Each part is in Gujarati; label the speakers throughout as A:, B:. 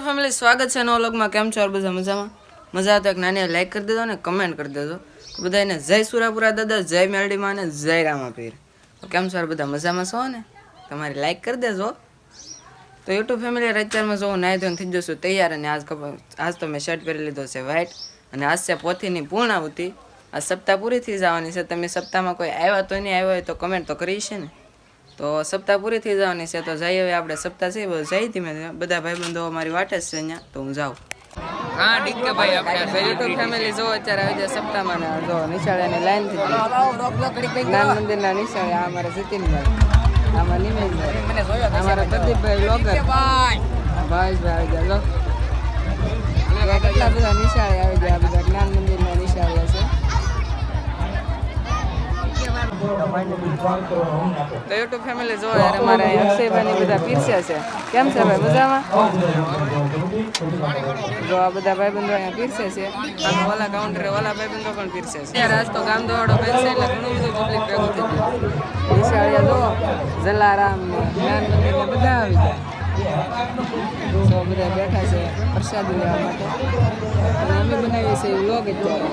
A: ફેમિલી સ્વાગત છે નવા કેમ છો? બધા મજામાં? મજા તો એક નાની લાઈક કરી દેજો ને કમેન્ટ કરી દેજો. બધાને જય સુરાપુરા દાદા, જય મેલડીમાં અને જય રામાપીર. કેમ છો? બધા મજામાં છો ને? તમારી લાઈક કરી દેજો. તો યુટ્યુબ ફેમિલી અત્યારમાં જો હું નાહી ધોઈને થઈ જશું તૈયાર અને આજ આજ તો મેં શર્ટ પહેરી લીધો છે વ્હાઇટ અને આજ છે પોથીની પૂર્ણાવતી આ સપ્તાહ પૂરી થઈ જવાની છે. તમે સપ્તાહમાં કોઈ આવ્યા તો નહીં આવ્યો હોય તો કમેન્ટ તો કરી છે ને. તો સપ્તાહ પૂરી થઈ જવાની છે તો જઈ હવે આપણે. સપ્તાહ છે બધું જઈ ધીમે ધીમે. બધા ભાઈબંધો મારી વાટે જ છે અહીંયા તો હું જાઉં.
B: હા ડીકે ભાઈ આપણે
A: યુટ્યુબ ફેમિલી જો અત્યારે આવી જાય સપ્તાહમાં ને જો નિશાળાની લાઈનથી જ્ઞાન મંદિરના નિશાળે આ અમારા જતીનભાઈ આમાં નિમેશભાઈ અમારા પ્રદીપભાઈ ભાઈ. ભાઈ આવી ગયા લો. કેટલા બધા નિશાળે આવી ગયા તો યુટ્યુબ ફેમિલી જો અને અમારે અક્ષયભાઈ બધા પીરસ્યા છે. કેમ છે ભાઈ મજામાં? જો આ બધા ભાઈબંધો અહીંયા પીરસે છે. અને ઓલા કાઉન્ટરે ઓલા ભાઈબંધો પણ પીરસે છે. ત્યારે આજ તો ગામ દોડો બેસે એટલે ઘણું બધું પબ્લિક ભેગું થઈ ગયું વિશાળિયા જો જલારામ જ્ઞાન બધા આવી ગયા તો બધા બેઠા છે પ્રસાદી લેવા માટે. અને અમે બનાવીએ છીએ વ્લોગ અત્યારે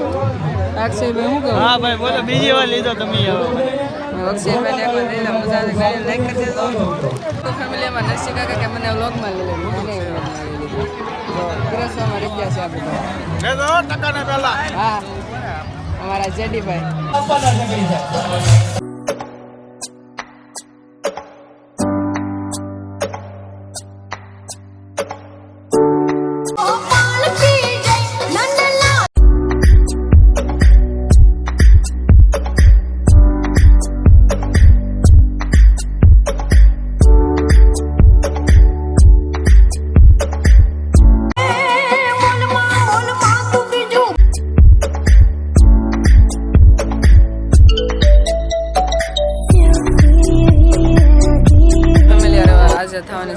A: અક્ષયભાઈ શું કહું?
C: હા ભાઈ બોલો બીજી વાર લીધો તમે
A: અક્ષયભાઈ એકવાર લઈ લો મજા લાઈક કરી દેજો. તો ફેમિલીમાં નરસિંહ કાકા કે મને વ્લોગમાં લઈ લેવું મને પીરસવામાં રહી ગયા છે આ બધા.
C: લેતો ટકા ને પેલા
A: હા અમારા જેડીભાઈ.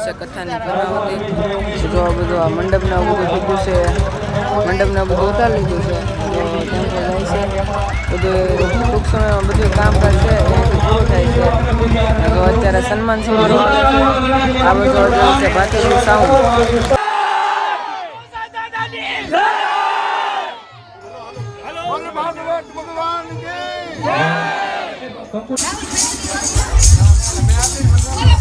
A: છે કથાની પૂર્ણાવતી જો આ બધું આ મંડપને બધું કીધું છે મંડપને આ બધું ઉતારી લીધું છે તો ત્યાં જાય છે. બધું ટૂંક સમયમાં બધું કામકાજ છે એ પૂરું થાય છે. તો અત્યારે સન્માન સમારોહ આ બધું છે ભાતીજી સાઉન્ડ
D: મને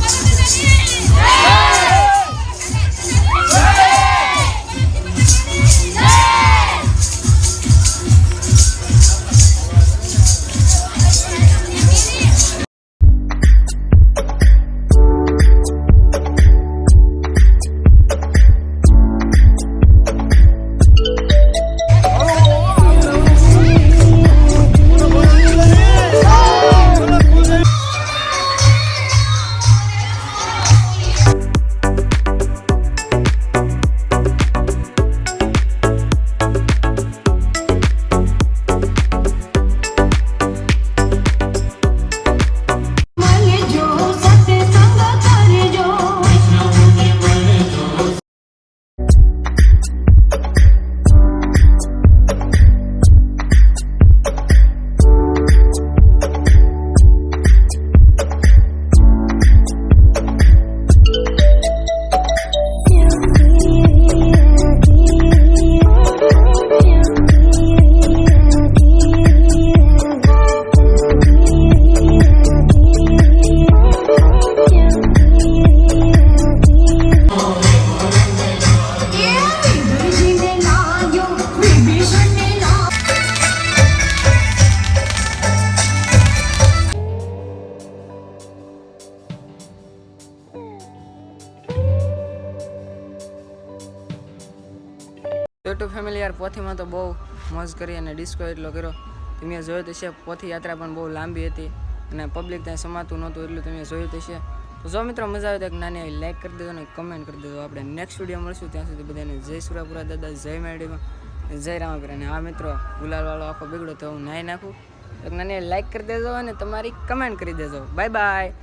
A: યુટ્યુબ ફેમિલી યાર, પોથીમાં તો બહુ મોજ કરી અને ડિસ્કો એટલો કર્યો. તમે જોયું તો છે પોથી યાત્રા પણ બહુ લાંબી હતી અને પબ્લિક ત્યાં સમાતું નહોતું એટલું તમે જોયું તો છે તો જો મિત્રો મજા આવે તો એક નાની એવી લાઈક કરી દેજો અને કમેન્ટ કરી દેજો. આપણે નેક્સ્ટ વીડિયો મળશું, ત્યાં સુધી બધાને જય સુરાપુરા દાદા, જય મેડીમાં જય રામાપીર. અને આ મિત્રો, ગુલાલવાળો આખો બગડો તો હું નાહી નાખું. એક નાની લાઈક કરી દેજો અને તમારી કમેન્ટ કરી દેજો. Bye bye